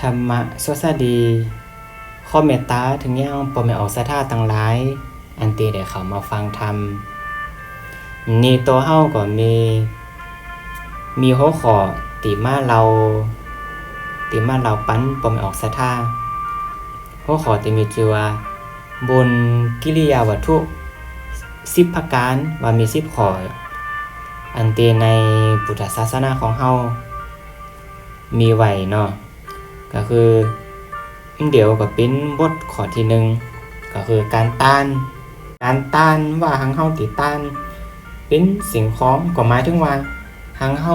ธรรมะสวสดีข้อเมตตาถึงย่งปอมออกสะท่าตั้งหลาย อันตีได้เขามาฟังธรรม นี่ตัวเฮาก็มี มีหัวขอติมาเราติมาเราปั้นปอมออกสะท่าหัวขอที่มีชื่อว่าบนกิริยาวัตถุสิบประการว่ามีสิบขอ อันตีในพุทธศาสนาของเฮามีไหวเนาะ ก็คืออันเดียวกับเป็นบทข้อที่หนึ่งก็คือการต้าน การต้านว่าหังเฮาติต้านเป็นสิ่งของก็หมายถึงว่าหังเฮา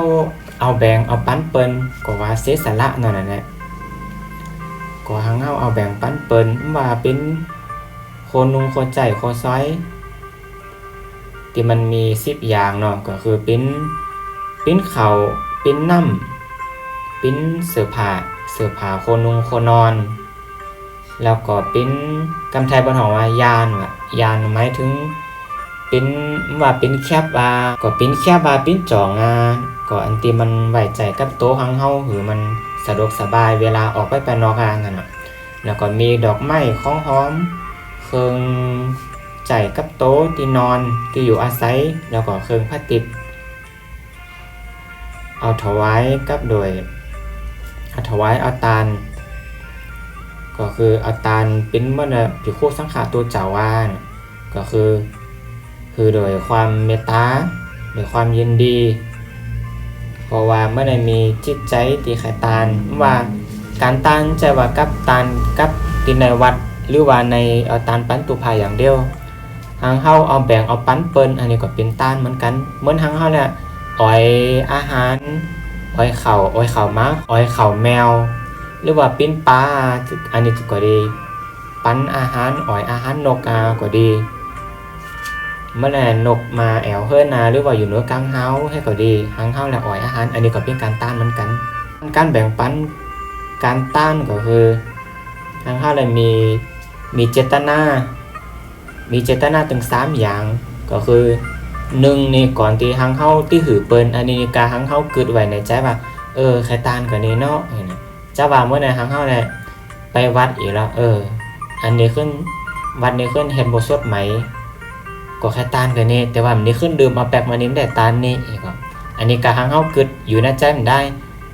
เอาแบ่งเอาปันเปิ้นก็ว่าเสียสละนั่นน่ะแหละก็หังเฮาเอาแบ่งปันเปิ้นว่าเป็นคนนุงคนใจคนซอยที่มันมี10อย่างเนาะก็คือเป็นเป็นเขาเป็นน้ำเป็นเสื้อผ้า เสื้อผ้าโคนนุงโคนอน แล้วก็เป็นกำไทยบนหอว่ายานว่ะยานหมายถึงเป็นว่าเป็นแคบว่าก็เป็นแคบว่าเป็นจ่องาก็อันที่มันไว้ใจกับโต๊ะหังเฮาหรือมันสะดวกสบายเวลาออกไปไปนอกงานนั่นน่ะแล้วก็มีดอกไม้ของหอมเครื่องใจกับโต๊ะที่นอนที่อยู่อาศัย แล้วก็เครื่องพลาสติกเอาถวายกับโดย ถวายอาตาลก็คืออาตาลเป็นเมื่อนะพิโคสังขาตัวเจ้าว่านก็คือคือโดยความเมตตาโดยความยินดี เพราะว่าเมื่อใดมีจิตใจตีไข่ตาลว่าการตานใจว่ากับตาลกับตินในวัดหรือว่าในเอาตาลปั้นตุภาอย่างเดียวหางเฮาเอาแบ่งเอาปั้นเปิ้นอันนี้ก็เป็นตาลเหมือนกันเหมือนหางเฮาเนี่ยอ้อยอาหาร อ้อยเข่าอ้อยเข่าม้าอ้อยเข่าแมว หรือว่าปิ้นปลาอันนี้ก็ดี ปั้นอาหารอ้อยอาหารนกอาก็ดีเมื่อไหร่นกมาแอวเฮือนาหรือว่าอยู่เหนือกลางเฮาให้ก็ดีหางเฮาและอ้อยอาหาร อันนี้ก็เป็นการต้านเหมือนกัน การแบ่งปันการต้านก็คือหางเฮาเลยมีมีเจตนา มีเจตนาถึงสามอย่างก็คือ หนึ่งนี่ก่อนที่หังเฮาที่หือเปิ้นอันนี้กาหังเฮาเกิดไว้ในใจว่า เออใครตานกว่านี้เนาะเห็นไหมจะว่าเมื่อไหร่หังเฮาเนี่ยไปวัดอีกแล้วเออ อันนี้ขึ้นวัดนี้ขึ้นเฮ็ดบ่สดไหมก็แค่ตานกันนี่แต่ว่ามันนี้ขึ้นดื่มมาแปลกมานิ้ได้ตานนี่อีกก็อันนี้กาหังเฮาเกิดอยู่ในใจมันได้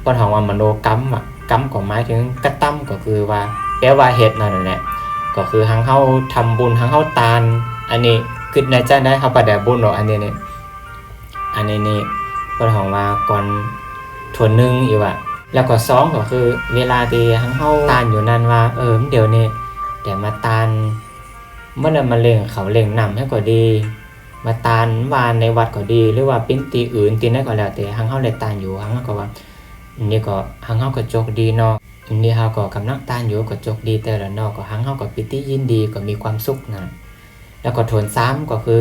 เพราะถามว่ามโนกรรมอะกรรมก็หมายถึงกระตั้มก็คือว่าแปลว่าเฮ็ดนั่นแหละก็คือหังเฮาทำบุญหังเฮาตานอันนี้ คิดในใจได้เฮาประแดบุญหรอกอันนี้นี่อันนี้นี่ก็ถามว่าก่อนทวนหนึ่งอีกว่าแล้วก็สองก็คือ เวลาที่ทั้งเฮาตานอยู่นั่นว่า เออเดี๋ยวนี้แต่มาตานเมื่อมาเล่งเขาเล่งนำให้ก็ดี มาตานวานในวัดก็ดี หรือว่าปิ้นตีอื่นตีนั่นก็แล้วแต่ทั้งเฮาได้ตานอยู่ทั้งเฮาก็ว่าอันนี้ก็ทั้งเฮาก็จกดีเนาะอันนี้เฮาก็กำลังตานอยู่ก็จกดีแต่ละเนาะก็ทั้งเฮาก็ปิติยินดีก็มีความสุขนะ แล้วก็ทวนซ้ำก็คือ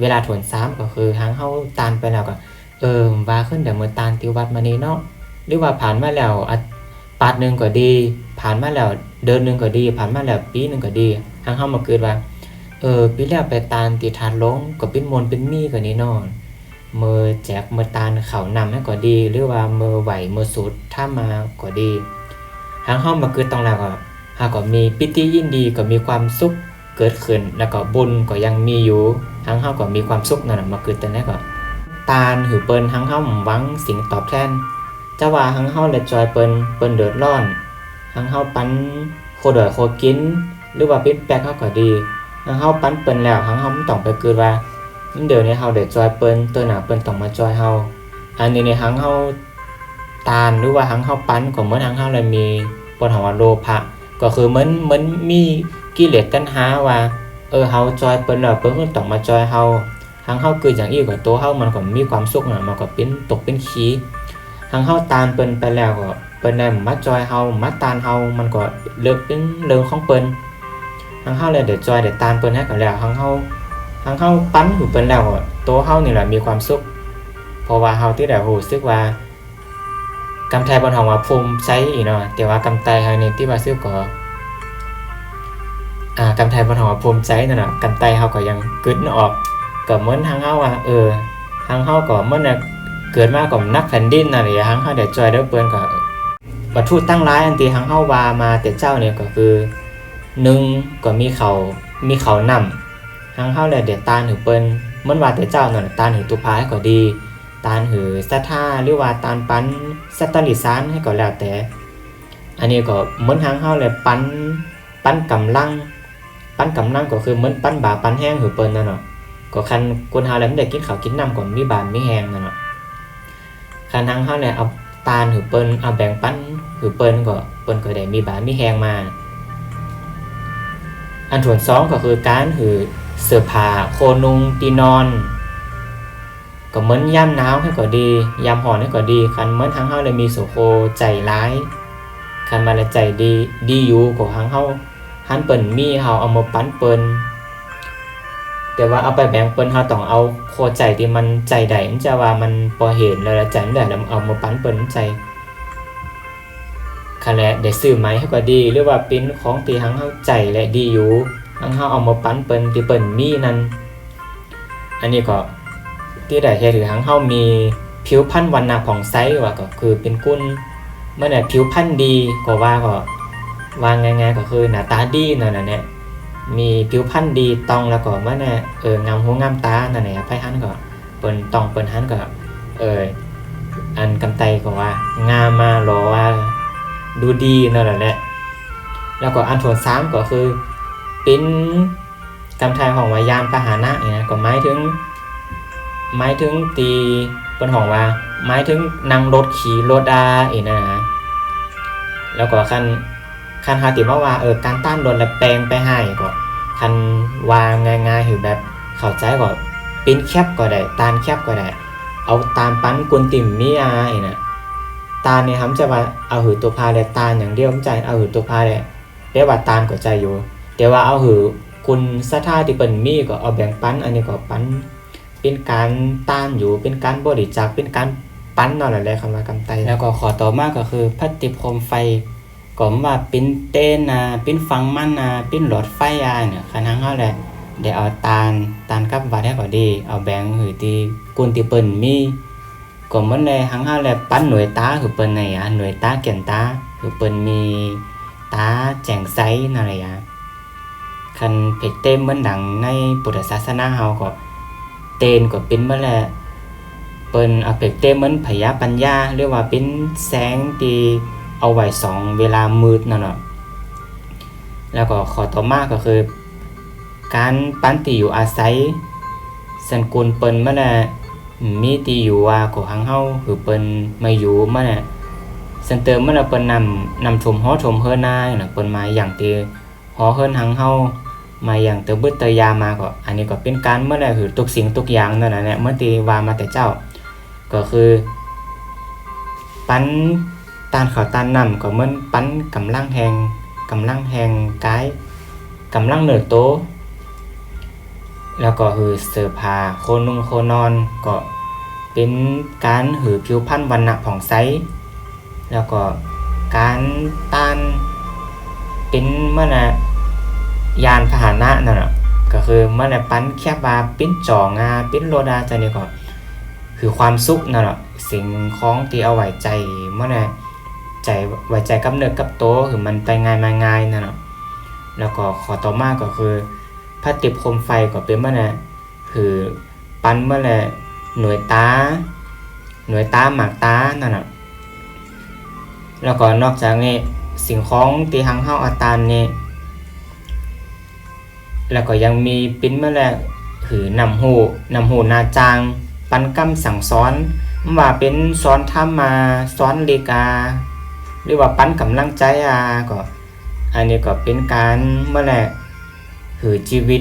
เวลาถวนซ้ำก็คือหางเฮาตานไปแล้วก็ เออว่าขึ้นเดี๋ยวมือตานติวัดมานี้เนาะหรือว่าผ่านมาแล้วปาดหนึ่งก็ดี ผ่านมาแล้วเดือนหนึ่งก็ดี ผ่านมาแล้วปีหนึ่งก็ดีหางเฮามาเกิดว่าเออปีแล้วไปตานติทานลงก็เป็นมนเป็นมีก็นี้นาะมือแจกมือตานเขานำให้ก็ดี หรือว่ามือไหวมือสุดถ้ามาก็ดีหางเฮามาเกิดตรงแล้วก็หาก็มีปิติยินดีก็มีความสุข เกิดขึ้น แล้วก็บุญก็ยังมีอยู่ทั้งเฮาก็มีความสุขนั่นน่ะมาเกิดแต่นั้นก็ตาลหือเปิ้นทั้งเฮาหวังสิ่งตอบแทนจะว่าทั้งเฮาและจอยเปิ้นเปิ้นเดือดร้อนทั้งเฮาปันโคดอยโคกิน หรือว่าเป็นแปลกเฮาก็ดีทั้งเฮาปันเปิ้นแล้วทั้งเฮามันต้องไปเกิดว่าเดี๋ยวนี้เฮาได้จอยเปิ้นตัวหน้าเปิ้นต้องมาจอยเฮาอันนี้ในทั้งเฮาตาลหรือว่าทั้งเฮาปันก็เหมือนทั้งเฮาเลยมีปนหาว่าโลภะก็คือเหมือนเหมือนมี กิเลสตัณหาว่าเออเฮาจอยเปิ้นแล้วเปิ้นก็ต้องมาจอยเฮาทางเฮาคืออย่างอีกก็ตัวเฮามันก็มีความสุขน่ะมันก็เป็นตกเป็นขี้ทางเฮาตามเปิ้นไปแล้วก็เปิ้นได้มาจอยเฮามาตานเฮามันก็เลิกเป็นเรื่องของเปิ้นทางเฮาเลยได้จอยได้ตานเปิ้นให้ก็แล้วทางเฮาทางเฮาปั้นอยู่เปิ้นแล้วก็ตัวเฮานี่แหละมีความสุขเพราะว่าเฮาที่ได้รู้สึกว่ากำไทบนห้องว่าภูมิใจอีเนาะแต่ว่ากำไตเฮานี่ที่ว่าซื้อก็ อ่ากำไทยบนหอภูมิใจนั่นน่ะกันไตเฮาก็ยังกึดออกก็เหมือนทางเฮาว่าเออทางเฮาก็เหมือนน่ะเกิดมากับนักแผ่นดินน่ะนี่ทางเฮาได้จอยเด้อเปิ้นก็วัตถุตั้งร้ายอันที่หังเฮาว่ามาแต่เจ้าเนี่ยก็คือหนึ่งก็มีเขามีเขานำหังเฮาเลยเด็ดตาลหือเปิ้นเหมือนว่าแต่เจ้านั่นตาลหือตุพายก็ดี ตาหือสะท่าหรือว่าตาลปันสัตอริซานให้ก็แล้วแต่ อันนี้ก็เหมือนหังเฮาเลยปันปันกำลัง ปั้นกำลังก็คือเหมือนปั้นบาปันแห้งหือเปิ้นนั่นเนาะก็คันคนเฮาแล้วไม่ได้กินข้าวกินน้ำก่อนมีบานมีแห้งนั่นเนาะคันหังเฮาเนี่ยเอาตาลหือเปิ้นเอาแบ่งปั้นหือเปิ้นก็เปิ้นก็ได้มีบานมีแห้งมาอันส่วนสองก็คือการหือเสื้อผ้าโคนุงตีนอนก็เหมือนยามหนาวให้ก็ดียามร้อนให้ก็ดีคันเหมือนทางเฮาเลยมีโสโคใจร้ายคันมาละใจดีดีอยู่ก็ทางเฮา หันเปิ้นมีเฮาเอามาปันเปิ้นแต่ว่าเอาไปแบ่งเปิ้นเฮาต้องเอาโคใจที่มันใจใดมันจะว่ามันพอเห็นแล้วใจมันได้แล้วเอามาปันเปิ้นใจคันแหละได้ซื้อไหมให้ก็ดีหรือว่าเป็นของที่ทางเฮาใจและดีอยู่ทางเฮาเอามาปันเปิ้นที่เปิ้นมีนั่นอันนี้ก็ที่ได้เฮ็ดให้ทางเฮามีผิวพรรณวันณะผ่องใสว่าก็คือเป็นกุนเมื่อไหร่ผิวพรรณดีก็ว่าก็ ว่าง่ายๆก็คือหน้าตาดีนั่นน่ะเนี่ยมีผิวพรรณดีตองแล้วก็เมื่อน่ะเอองามหูงามตานั่นแหละไผหันก็เปิ้นตองเปิ้นหันก็เอออันกำไตก็ว่างามมาหรอว่าดูดีนั่นแหละแล้วก็อันส่วนสามก็คือเป็นกำไทยของวายานพาหนะเนี่ยก็หมายถึงหมายถึงตีเปิ้นห้องว่าหมายถึงนั่งรถขี่รถอาอีนะนะแล้วก็คัน คันหาติมาว่าเออการต้านโดนและแปลงไปให้ก็คันว่าง่ายๆคือแบบเข้าใจก็ปิ้นแคบก็ได้ตานแคบก็ได้ เอาตามปั้นกุนติ่มมีอาอีนะตาเนี่ยทำจะว่าเอาหือตัวพาและตาอย่างเดียวมันใจเอาหือตัวพาและเรียกว่าตานก็ใจอยู่แต่ว่าเอาหือคุณสะท่าที่เปิ้นมีก็เอาแบ่งปั้นอันนี้ก็ปั้นเป็นการต้านอยู่เป็นการบริจาคเป็นการปั้นนั่นแหละคำว่ากำไตแล้วก็ขอต่อมาก็คือพลาสติกโคมไฟ ก็ว่าเป็นเต้นนะเป็นฟังมันนะเป็นหลอดไฟอะเนี่ยคณะเฮาแหละเดี๋ยวเอาตาลตาลกับวัดให้ก็ดี เอาแบงค์หือที่กุนที่เปิ้นมีก็มันเลยหังเฮาแหละปั้นหน่วยตาคือเปิ้นไหนอะหน่วยตาแก่นตาคือเปิ้นมีตาแจ่งใสนั่นแหละอะคันเพจเต็มเหมือนดังในพุทธศาสนาเฮาก็เตนก็เป็นเมื่อแหละเปิ้นเอาเปกเต้เหมือนพยาปัญญาเรียกว่าเป็นแสงที่ เอาไว้สองเวลามืดนั่นเนาะแล้วก็ขอต่อมาก็คือ การปั้นที่อยู่อาศัยสันกุลเปิ้นเมื่อแหละมีที่อยู่ว่าของหังเฮาคือเปิ้นมาอยู่เมื่อแหละสันเติมเมื่อละเปิ้นนำนำชมฮอชมเฮือนาน่ะเปิ้นมาอย่างที่ฮอเฮือนหังเฮามาอย่างเตอบึดเตยามาก็อันนี้ก็เป็นการเมื่อไรคือทุกสิ่งทุกอย่างนั่นแหละเนี่ยเมื่อตีวามาแต่เจ้า ก็คือ ปั้น ตานเขาตานนำก็เหมือนปั้นกำลังแหงกำลังแหงกายกำลังเหนือโต แล้วก็คือเสื้อผ้าโคนุ่งโคนอนก็เป็นการหือผิวพรรณวันณะผ่องใสแล้วก็การต้านเป็นเมื่อนะยานพาหนะนั่นน่ะก็คือเมื่อไหร่ปั้นแคบว่าปิ้นจ่องาปิ้นโลดาใจนี่ก็คือความสุขนั่นแหละสิ่งของที่เอาไว้ใจเมื่อไหร่ ใจไว้ใจกับเนื้อกับโตวคือมันไปง่ายมาง่ายนั่นแหละแล้วก็ขอต่อมาก็คือพระติบคมไฟก็เป็นเมื่อไหร่คือปันเมื่อไหร่หน่วยตา หน่วยตาหมากตานั่นน่ะแล้วก็นอกจากนี้สิ่งของที่หังเฮาอาตานนี่แล้วก็ยังมีปิ้นเมื่อแรกหือนำหูนำหูนาจาง ปันกำสั่งสอนว่าเป็นสอนธรรมมาสอนเลกา หรือว่าปั้นกำลังใจอาก็อันนี้ก็เป็นการเมื่อแรกหือชีวิต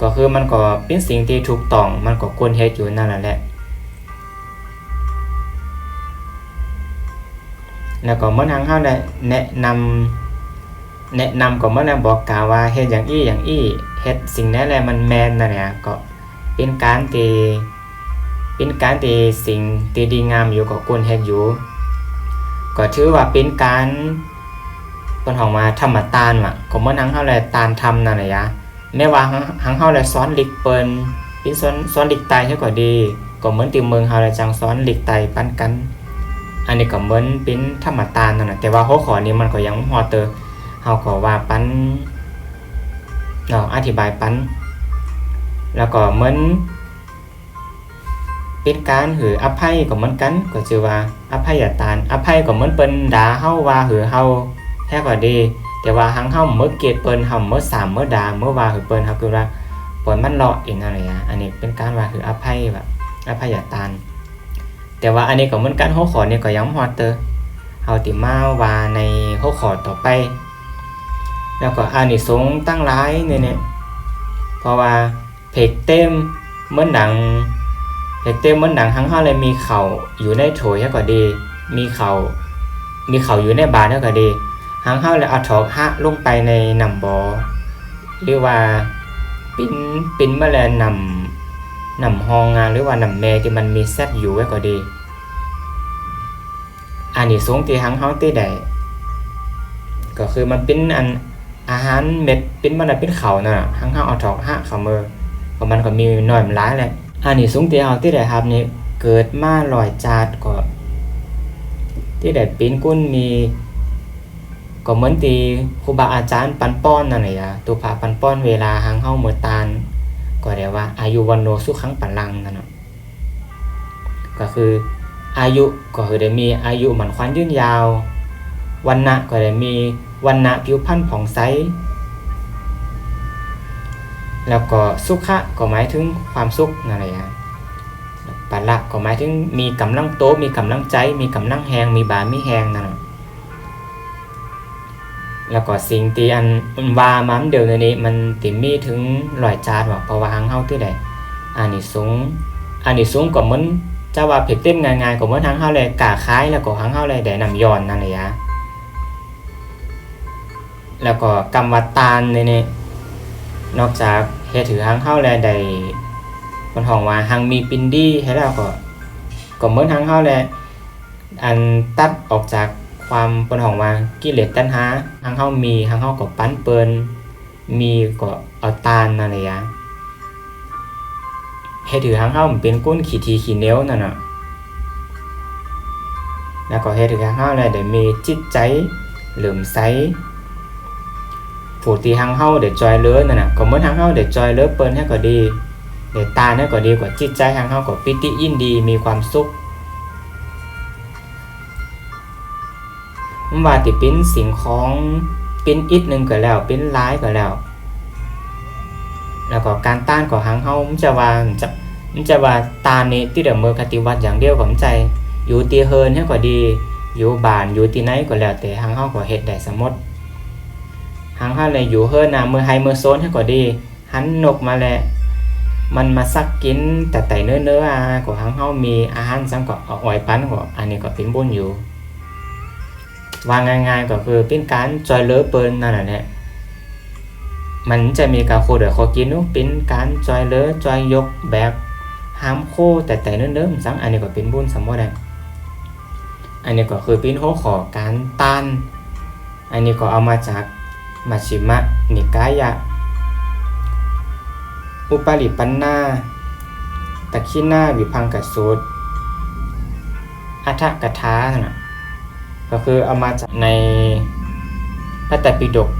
ก็คือมันก็เป็นสิ่งที่ถูกต้องมันก็ควรเฮ็ดอยู่นั่นแหละแล้วก็เมื่อทางเฮาได้แนะนำแนะนำก็เมื่อนั้นบอกกล่าวว่าเฮ็ดอย่างอี้อย่างอี้เฮ็ดสิ่งนั้นแหละมันแมนนั่นแหละก็เป็นการที่เป็นการที่สิ่งที่ดีงามอยู่ก็ควรเฮ็ดอยู่ ก็ถือว่าเป็นการเพิ่นของมาธรรมตานว่ะก็เมื่อนั้นเฮาแลตานทำนั่นแหละยะแม้ว่าหังเฮาแลสอนลิกเปิ้นเป็นสอนสอนลิกไตให้ก็ดี ก็เหมือนที่เมืองเฮาแลจังสอนลิกไตปันกัน อันนี้ก็เหมือนเป็นธรรมตานนั่นน่ะแต่ว่าหัวข้อนี้มันก็ยังบ่ฮอเตอเฮาก็ว่าปันเนาะอธิบายปัน แล้วก็เหมือน เป็นการหืออภัยก็เหมือนกันก็ชื่อว่าอภัยทาน อภัยก็เหมือนเปิ้นด่าเฮาว่าหือเฮาแท้ก็ดี แต่ว่าหังเฮาเมื่อเกลียดเปิ้นเฮาเมื่อสามเมื่อด่าเมื่อว่าหือเปิ้นเฮาคือว่าปล่อยมันเลาะเอีกนั่นแหละอันนี้เป็นการว่าคืออภัยแบบอภัยทาน แต่ว่าอันนี้ก็เหมือนกันหัวข้อนี้ก็ยังบ่ฮอดเตอเฮาติมาว่าในหัวขอต่อไป แล้วก็อานิสงส์ตั้งหลายเนี่ยเนี่ยเพราะว่าเพกเต็มเหมือนดัง เพกเต็มเหมือนดังทั้งเฮาเลยมีเข่าอยู่ในโถยก็ดี มีเข่ามีเข่าอยู่ในบาตรก็ดีทั้งเฮาเลยเอาถอกหะลงไปในน้ำบ่อหรือว่าปิ้นปิ้นแลงนำนำหองงานหรือว่านำแม่ที่มันมีแซดอยู่ไว้ก็ดี อันนี้สงส์ที่ทั้งเฮาที่ได้ก็คือมันเป็นอันอาหารเม็ดเป็นมันน่ะเป็นเข่าน่ะทั้งเฮาเอาถอกหะเข้ามือก็มันก็มีหน้อยมันหลายแหละ อันนี้สูงที่เฮาที่ได้ครับนี่เกิดมาลอยจาดก็ ที่ได้เป็นกุ้นมีก็เหมือนที่ครูบาอาจารย์ปันป้อนนั่นแหละอะตุภาปันป้อนเวลาหังเฮาเมื่อตานก็ได้ว่า อายุวันโนสุขังปันลังนั่นนะก็คืออายุก็คือได้มีอายุหมันควันยืนยาววันนะก็ได้มีวันนะผิวพรรณผ่องใส แล้วก็สุขะก็หมายถึงความสุขนั่นแหละปัลละก็หมายถึงมีกำลังโตมีกำลังใจ มีกำลังแหงมีบามีแหงนั่นแล้วก็สิ่งที่อันว่ามามันเดียวนี้ มันติมีถึงร้อยจาดว่าเพราะวังเฮาที่ใดอานิสงส์อานิสงส์ก็เหมือนจะว่าเผ็ดเต็มง่ายๆก็เหมือนหังเฮาเลยกาคายแล้วก็หังเฮาเลยได้นำย้อนนั่นแหละแล้วก็กรรมวัตตานใน นอกจากเฮถือหังเฮาแล้วได้เพิ่นฮ้องว่าหังมีปินดี้ให้แล้วก็ก็เหมือนหังเฮาแลอันตัดออกจากความเพิ่นฮ้องว่ากิเลสตัณหาหังเฮามีหังเฮาก็ปั้นเปิ้นมีก็เอาตานนั่นแหละยะเฮถือหังเฮามันเป็นก้นขี้ทีขีเนียวนั่นน่ะแล้วก็เฮถือหังเฮาแล้วได้มีจิตใจเหลื่อมใส ผู้ที่หังเฮาเด็ดจอยเลือนั่นน่ะก็เหมือนหังเฮาเด็ดจอยเลือเปิ้นให้ก็ดีเด็ดตาให้ก็ดีกว่าจิตใจหังเฮาก็ปิติยินดีมีความสุขมันว่าติเป็นสิ่งของเป็นอิดหนึงก็แล้วเป็นหลายก็แล้ว แล้วก็การต้านของหังเฮามันจะว่ามันจะมันจะว่าตาเนี้ที่เดมือคติวัดอย่างเดียวก็มันใจ อยู่ตีเฮินให้ก็ดี อยู่บ้านอยู่ที่ไหนก็แล้วแต่หังเฮาก็เฮ็ดได้สมมติ หางห้าเลยอยู่เฮิรนะมือไฮเมื่อโซนให้ก็ดี หันนกมาแหละมันมาซักกินแต่แต่เนื้อเนื้ออาของหางเฮามีอาหารสังก็เอาอ้อยปันก็อันนี้ก็เป็นบุญอยู่วางง่ายๆก็คือเป็นการจอยเลือเปิ้นนั่นแหละเนี่ยมันจะมีการโคเดือขอกินนอะเป็นการจอยเลือจอยยกแบบห้ามโคแต่แต่เนื้อเนื้อสังอันนี้ก็เป็นบุญสมมติได้อันนี้ก็คือเป็นหัวขอการต้าน อันนี้ก็เอามาจาก มัชฌิมะนิกายะ อุปาลิปันนาตะขีนาวิพังกสูตรอัฏฐกถานะก็คือเอามาจากในพระไตรปิฎก